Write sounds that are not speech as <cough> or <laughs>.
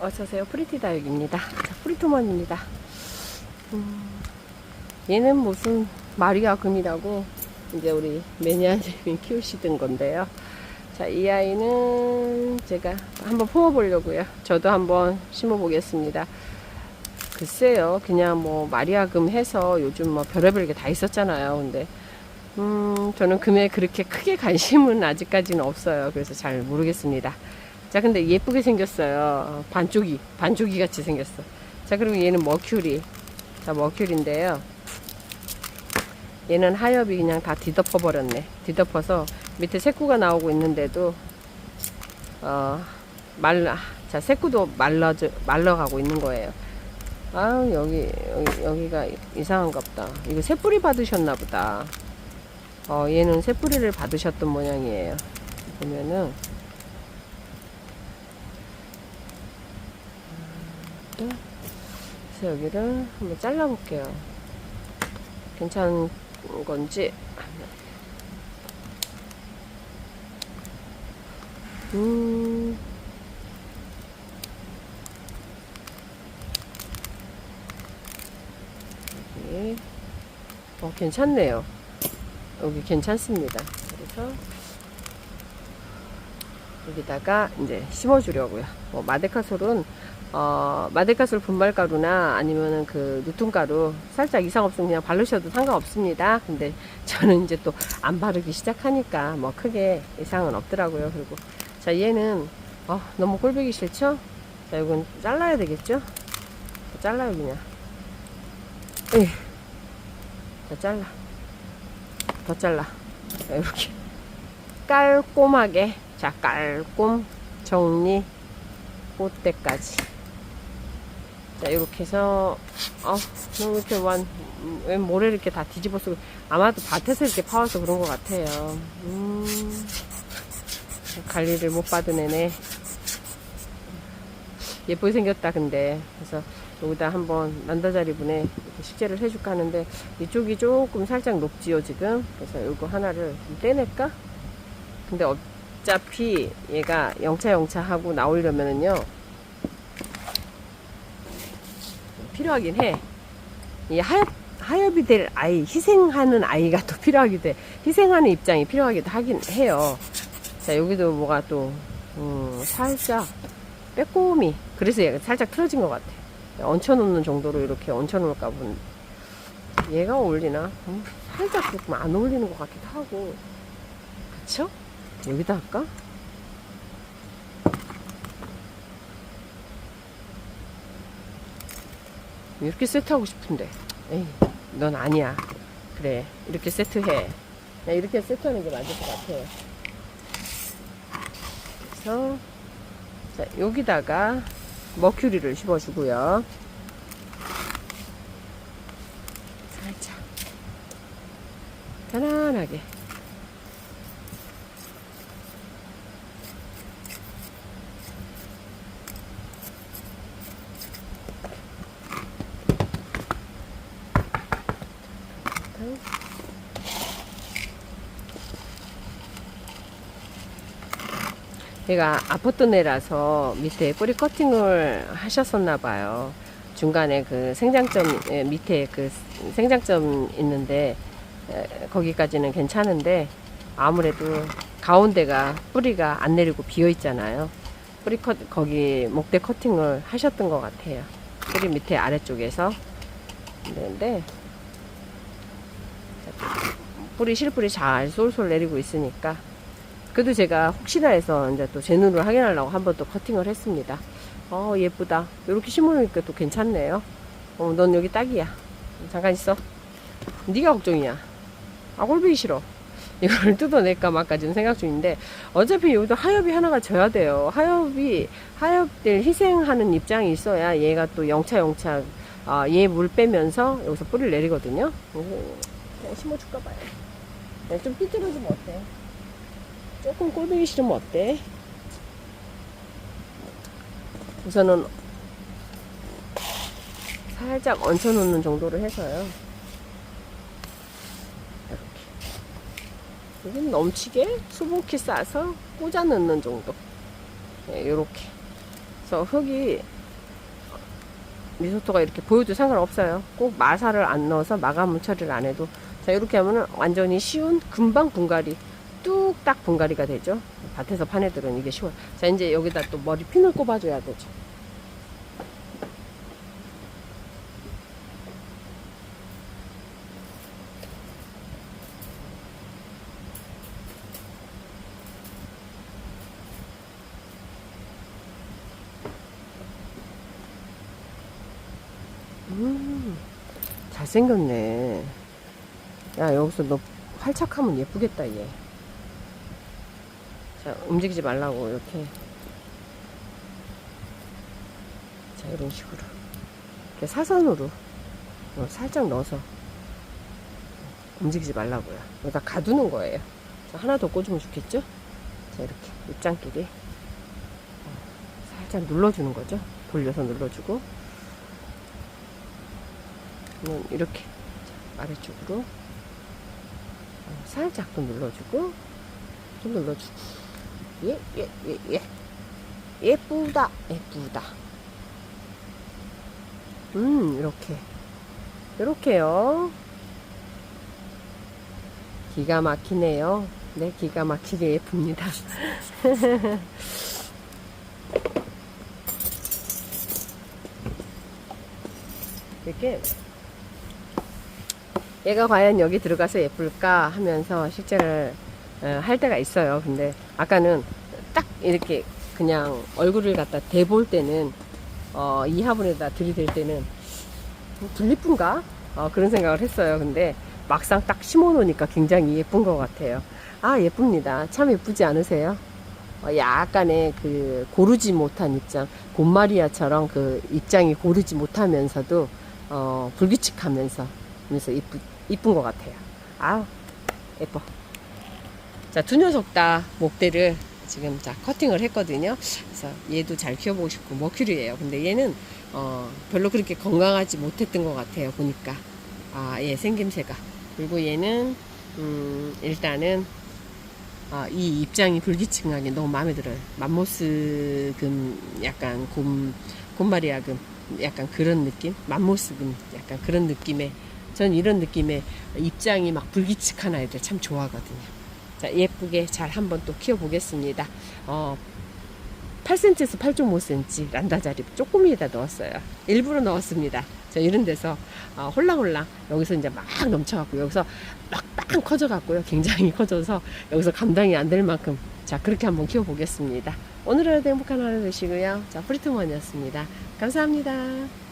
어서오세요. 프리티 다육입니다. 자, 프리토먼입니다. 음, 얘는 무슨 마리아 금이라고 이제 우리 매니아님이 <laughs> 키우시던 건데요. 자, 이 아이는 제가 한번 품어보려고요. 저도 한번 심어보겠습니다. 글쎄요, 그냥 뭐 마리아금 해서 요즘 뭐 별의별 게 다 있었잖아요. 근데 음, 저는 금에 그렇게 크게 관심은 아직까지는 없어요. 그래서 잘 모르겠습니다. 자, 근데 예쁘게 생겼어요. 어, 반쪽이, 반쪽이 같이 생겼어. 자, 그리고 얘는 머큐리. 자, 머큐리인데요. 얘는 하엽이 그냥 다 뒤덮어 버렸네. 뒤덮어서 밑에 새꾸가 나오고 있는데도, 어, 말라, 자, 새꾸도 말라져, 말라가고 있는 거예요. 아우, 여기, 여기, 여기가 이상한가 보다. 이거 새뿌리 받으셨나 보다. 어, 얘는 새뿌리를 받으셨던 모양이에요. 보면은, 그래서 여기를 한번 잘라볼게요. 괜찮은 건지. 음. 여기. 어, 괜찮네요. 여기 괜찮습니다. 그래서 여기다가 이제 심어주려고요. 뭐 마데카솔은 어, 마데카솔 분말가루나 아니면은 그 누tun가루 살짝 이상 없으면 그냥 바르셔도 상관없습니다. 근데 저는 이제 또 안 바르기 시작하니까 뭐 크게 이상은 없더라고요. 그리고 자 얘는 어, 너무 꼴보기 싫죠? 자 이건 잘라야 되겠죠? 자, 잘라요 그냥. 에이. 자 잘라. 더 잘라. 자, 이렇게 깔끔하게 자 깔끔 정리 꽃대까지. 자, 이렇게 해서, 어, 너무 이렇게 완, 음, 왜 모래 이렇게 다 뒤집어 쓰고, 아마도 밭에서 이렇게 파워서 그런 것 같아요. 음, 관리를 못 받은 애네. 예쁘게 생겼다, 근데. 그래서 여기다 한번 난다자리 분에 이렇게 식재를 해줄까 하는데, 이쪽이 조금 살짝 높지요, 지금. 그래서 이거 하나를 좀 떼낼까? 근데 어차피 얘가 영차영차 하고 나오려면은요, 필요하긴 해. 이 하엽, 하엽이 될 아이, 희생하는 아이가 또 필요하기도 해. 희생하는 입장이 필요하기도 하긴 해요. 자, 여기도 뭐가 또, 음, 살짝 빼꼼히. 그래서 얘가 살짝 틀어진 것 같아. 얹혀놓는 정도로 이렇게 얹혀놓을까 본. 얘가 어울리나? 음, 살짝 조금 안 어울리는 것 같기도 하고. 그쵸? 여기다 할까? 이렇게 세트하고 싶은데. 에이 넌 아니야. 그래 이렇게 세트해. 나 이렇게 세트하는 게 맞을 것 같아요. 그래서 자 여기다가 머큐리를 씹어주고요. 살짝. 편안하게 얘가 아팠던 애라서 밑에 뿌리 커팅을 하셨었나 봐요. 중간에 그 생장점 예, 밑에 그 생장점 있는데 에, 거기까지는 괜찮은데 아무래도 가운데가 뿌리가 안 내리고 비어 있잖아요. 뿌리 컷 거기 목대 커팅을 하셨던 것 같아요. 뿌리 밑에 아래쪽에서 근데 뿌리 실뿌리 잘 쏠쏠 내리고 있으니까 그래도 제가 혹시나 해서 이제 또 제 눈으로 확인하려고 한 번 또 커팅을 했습니다. 어 예쁘다. 이렇게 심으니까 또 괜찮네요. 어, 넌 여기 딱이야. 잠깐 있어. 네가 걱정이야. 아 꼴보기 싫어. <laughs> 이걸 뜯어낼까 말까지는 생각 중인데 어차피 여기도 하엽이 하나가 져야 돼요. 하엽이 하엽들 희생하는 입장이 있어야 얘가 또 영차 영차 아, 얘 물 빼면서 여기서 뿌리를 내리거든요. 그냥 심어줄까 봐요. 네, 좀 삐뚤어지면 어때? 조금 꼴보기 싫으면 어때? 우선은 살짝 얹혀놓는 정도로 해서요. 이렇게. 여기 넘치게 수북히 싸서 꽂아 넣는 정도. 네, 요렇게. 그래서 흙이 미소토가 이렇게 보여도 상관없어요. 꼭 마사를 안 넣어서 마감 처리를 안 해도 자 이렇게 하면은 완전히 쉬운 금방 분갈이 뚝딱 분갈이가 되죠. 밭에서 판 애들은 이게 쉬워요. 자 이제 여기다 또 머리 핀을 꼽아줘야 되죠. 음, 잘생겼네. 야, 여기서 너 활착하면 예쁘겠다, 얘. 자, 움직이지 말라고, 이렇게. 자, 이런 식으로. 이렇게 사선으로 어, 살짝 넣어서 움직이지 말라고요. 여기다 가두는 거예요. 자, 하나 더 꽂으면 좋겠죠? 자, 이렇게 입장끼리 어, 살짝 눌러주는 거죠. 돌려서 눌러주고. 는 이렇게 자, 아래쪽으로 어, 살짝 또 눌러주고 좀 눌러주고. 예 예 예 예. 예쁘다 예쁘다. 음 이렇게. 이렇게요. 기가 막히네요. 네 기가 막히게 예쁩니다. <laughs> 이렇게 얘가 과연 여기 들어가서 예쁠까 하면서 실제를 어, 할 때가 있어요. 근데 아까는 딱 이렇게 그냥 얼굴을 갖다 대볼 때는 어, 이 화분에다 들이댈 때는 덜 예쁜가? 어, 그런 생각을 했어요. 근데 막상 딱 심어 놓으니까 굉장히 예쁜 것 같아요. 아, 예쁩니다. 참 예쁘지 않으세요? 어, 약간의 그 고르지 못한 입장, 곰마리아처럼 그 입장이 고르지 못하면서도 어, 불규칙하면서 그래서 이쁘, 이쁜 것 같아요. 아우, 예뻐. 자, 두 녀석 다 목대를 지금 자, 커팅을 했거든요. 그래서 얘도 잘 키워보고 싶고, 머큐리예요 근데 얘는, 어, 별로 그렇게 건강하지 못했던 것 같아요. 보니까. 아, 얘 생김새가. 그리고 얘는, 음, 일단은, 아, 이 입장이 불규칙하게 너무 마음에 들어요. 맘모스금, 약간 곰, 곰마리아금, 약간 그런 느낌? 맘모스금, 약간 그런 느낌의 전 이런 느낌의 입장이 막 불규칙한 아이들 참 좋아하거든요. 자, 예쁘게 잘 한번 또 키워보겠습니다. 어, 8cm에서 8.5cm 란다자리 조금이다 넣었어요. 일부러 넣었습니다. 자, 이런 데서 어, 홀랑홀랑 여기서 이제 막 넘쳐갖고 여기서 막 빵 커져갖고요. 굉장히 커져서 여기서 감당이 안 될 만큼 자, 그렇게 한번 키워보겠습니다. 오늘 하루도 행복한 하루 되시고요. 자, 프리트먼이었습니다. 감사합니다.